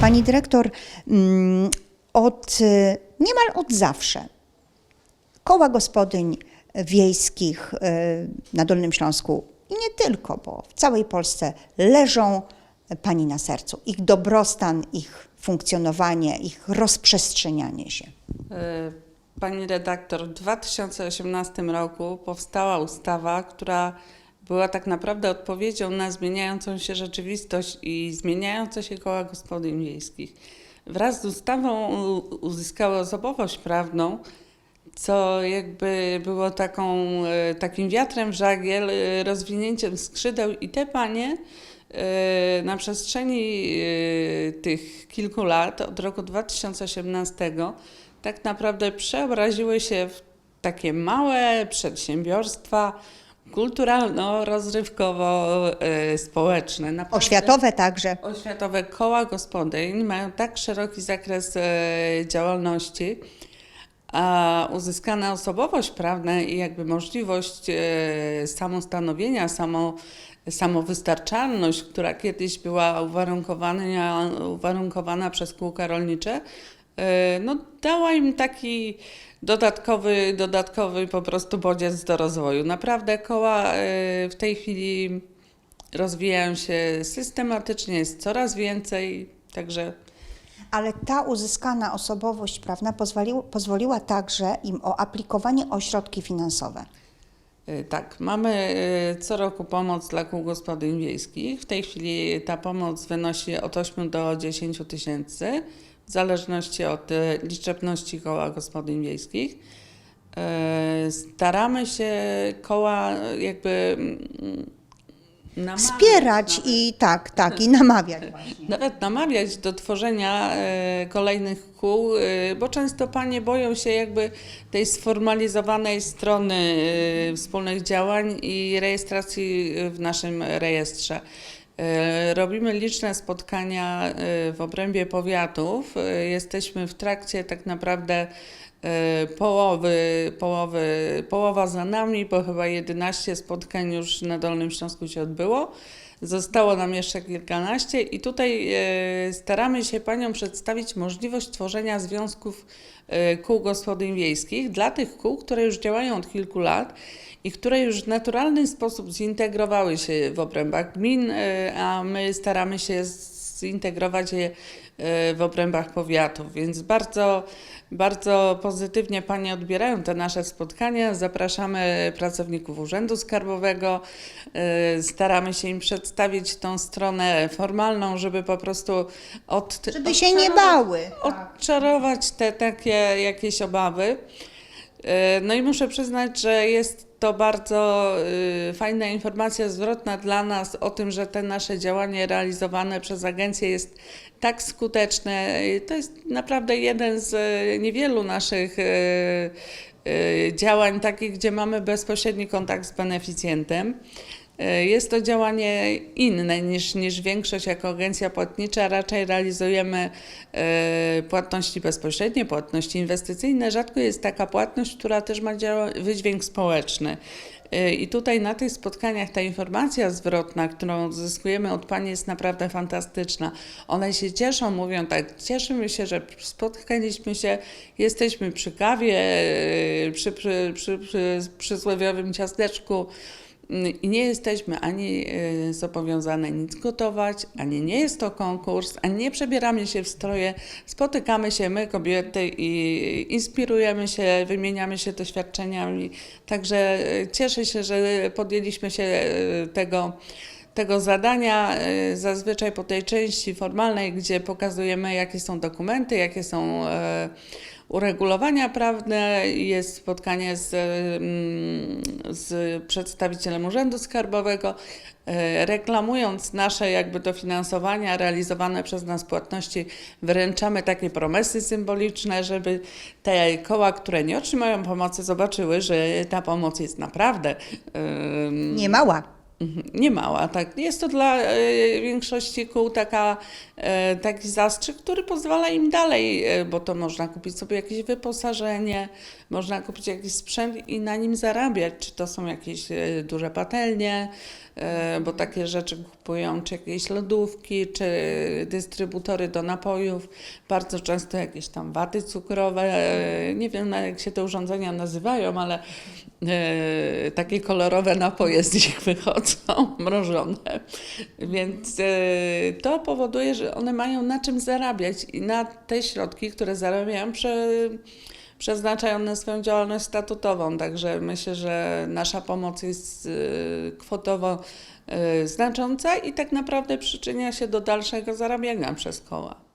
Pani dyrektor, mm, od, y, niemal od zawsze koła gospodyń wiejskich y, na Dolnym Śląsku i nie tylko, bo w całej Polsce leżą Pani na sercu. Ich dobrostan, ich funkcjonowanie, ich rozprzestrzenianie się. E, Pani redaktor, w 2018 roku powstała ustawa, która była tak naprawdę odpowiedzią na zmieniającą się rzeczywistość i zmieniające się koła gospodyń wiejskich. Wraz z ustawą uzyskały osobowość prawną, co jakby było taką, e, takim wiatrem w żagiel, e, rozwinięciem skrzydeł i te panie e, na przestrzeni tych kilku lat, od roku 2018, tak naprawdę przeobraziły się w takie małe przedsiębiorstwa kulturalno-rozrywkowo-społeczne. Naprawdę- Oświatowe także. Oświatowe koła gospodyń mają tak szeroki zakres e, działalności, a uzyskana osobowość prawna i jakby możliwość e, samostanowienia, samo, samowystarczalność, która kiedyś była uwarunkowana, uwarunkowana przez kółka rolnicze, no, dała im taki dodatkowy, dodatkowy po prostu bodziec do rozwoju. Naprawdę koła e, w tej chwili rozwijają się systematycznie, jest coraz więcej, także Ale ta uzyskana osobowość prawna pozwoliła, pozwoliła także im o aplikowanie o środki finansowe. y, tak, mamy co roku pomoc dla kół gospodyń wiejskich. W tej chwili ta pomoc wynosi od 8 do 10 tysięcy, w zależności od y, liczebności koła gospodyń wiejskich. Y, Staramy się koła jakby mm, namawiać Wspierać nawet. i tak, tak, i namawiać właśnie. Nawet namawiać do tworzenia e, kolejnych kół, e, bo często panie boją się jakby tej sformalizowanej strony e, wspólnych działań i rejestracji w naszym rejestrze. E, Robimy liczne spotkania e, w obrębie powiatów. E, Jesteśmy w trakcie tak naprawdę połowy, połowy, połowa za nami, bo chyba 11 spotkań już na Dolnym Śląsku się odbyło. Zostało nam jeszcze kilkanaście i tutaj e, staramy się Paniom przedstawić możliwość tworzenia związków e, kół gospodyń wiejskich dla tych kół, które już działają od kilku lat i które już w naturalny sposób zintegrowały się w obrębach gmin, e, a my staramy się zintegrować je e, w obrębach powiatów, więc bardzo, bardzo pozytywnie Panie odbierają te nasze spotkania. Zapraszamy pracowników Urzędu Skarbowego, e, staramy się im przedstawić tą stronę formalną, żeby po prostu od, Żeby się nie odczarować- bały. odczarować te takie jakieś obawy. E, No i muszę przyznać, że jest to bardzo y, fajna informacja zwrotna dla nas o tym, że te nasze działanie realizowane przez agencję jest tak skuteczne. To jest naprawdę jeden z y, niewielu naszych y, działań takich, gdzie mamy bezpośredni kontakt z beneficjentem. Y, Jest to działanie inne niż, niż większość jako agencja płatnicza. Raczej realizujemy e, płatności bezpośrednie, płatności inwestycyjne. Rzadko jest taka płatność, która też ma wydźwięk społeczny. E, I tutaj na tych spotkaniach ta informacja zwrotna, którą uzyskujemy od Pani jest naprawdę fantastyczna. One się cieszą, mówią tak, cieszymy się, że spotkaliśmy się, jesteśmy przy kawie, e, przy, przy, przy, przy przysłowiowym ciasteczku. I nie jesteśmy ani y, zobowiązane nic gotować, ani nie jest to konkurs, ani nie przebieramy się w stroje. Spotykamy się my, kobiety, i inspirujemy się, wymieniamy się doświadczeniami. Także y, cieszę się, że podjęliśmy się y, tego tego zadania y, zazwyczaj po tej części formalnej, gdzie pokazujemy, jakie są dokumenty, jakie są e, uregulowania prawne. Jest spotkanie z, mm, z przedstawicielem Urzędu Skarbowego, e, reklamując nasze jakby dofinansowania realizowane przez nas płatności, wręczamy takie promesy symboliczne, żeby te koła, które nie otrzymają pomocy, zobaczyły, że ta pomoc jest naprawdę Nie mała. Mhm, Nie mała, tak. Jest to dla e, większości kół taka, e, taki zastrzyk, który pozwala im dalej, e, bo to można kupić sobie jakieś wyposażenie, można kupić jakiś sprzęt i na nim zarabiać. Czy to są jakieś duże patelnie, bo takie rzeczy kupują, czy jakieś lodówki, czy dystrybutory do napojów, bardzo często jakieś tam waty cukrowe, nie wiem jak się te urządzenia nazywają, ale e, takie kolorowe napoje z nich wychodzą, mrożone. Więc e, to powoduje, że one mają na czym zarabiać i na te środki, które zarabiają, prze, przeznaczają na swoją działalność statutową. Także myślę, że nasza pomoc jest e, kwotowo e, znacząca i tak naprawdę przyczynia się do dalszego zarabiania przez koła.